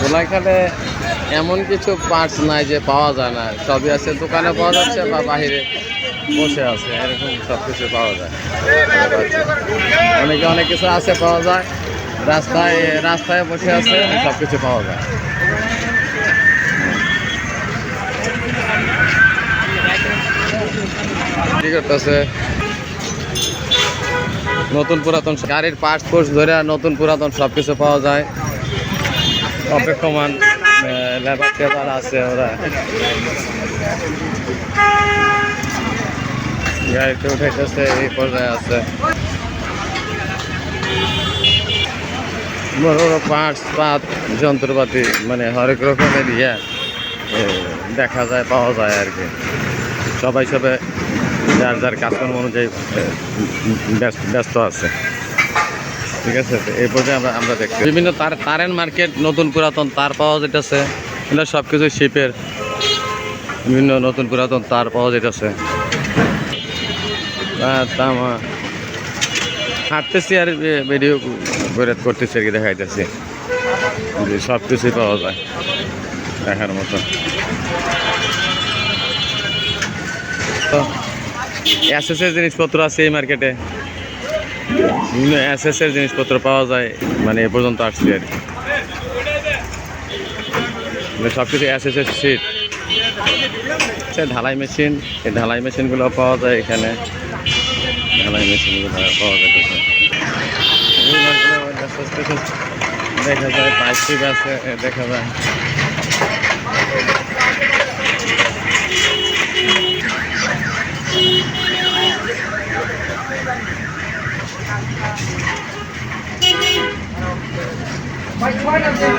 গোলাঘাটে এমন কিছু পার্টস নাই যে পাওয়া যায় না। সবই আছে, দোকানে পাওয়া যাচ্ছে বা বাইরে বসে আছে, এরকম সব কিছু পাওয়া যায়। অনেকে অনেক কিছু আছে পাওয়া যায়, রাস্তায় রাস্তায় বসে আছে সব কিছু পাওয়া যায়। নতুন পুরাতন গাড়ির পার্টস ফোর্স ধরে নতুন পুরাতন সব কিছু পাওয়া যায়। অপেক্ষমান লেবার টেবার আছে ওরা। গাড়িতে উঠাইতেছে, এই পর্যায়ে আছে। বড় বড় পার্টস, পাত, যন্ত্রপাতি মানে হরেক রকমের ইয়ে দেখা যায়, পাওয়া যায় আর কি। সবাই সবে যার যার কাজকর্ম অনুযায়ী ব্যস্ত আছে। ঠিক আছে, এই পর্যায়ে আমরা আমরা দেখতে বিভিন্ন তার তারের মার্কেট নতুন পুরাতন তার পাওয়া যেতেছে। এগুলো সব কিছু শিপের বিভিন্ন নতুন পুরাতন তার পাওয়া যেতেছে। হাঁটতেছি আর ভিডিও করে করতেছি আর কি, দেখাইতেছি। সব কিছুই পাওয়া যায়, দেখার মতো। এস জিনিসপত্র আছে এই মার্কেটে বিভিন্ন এর জিনিসপত্র পাওয়া যায় মানে এ পর্যন্ত আসছি আর কি। সব কিছু এর সিট ঢালাই মেশিন এই ঢালাই মেশিনগুলো পাওয়া যায় এখানে। ঢালাই মেশিনগুলো পাওয়া যাচ্ছে দেখা যায় পাইপ আছে দেখা যায়। Mike, of not?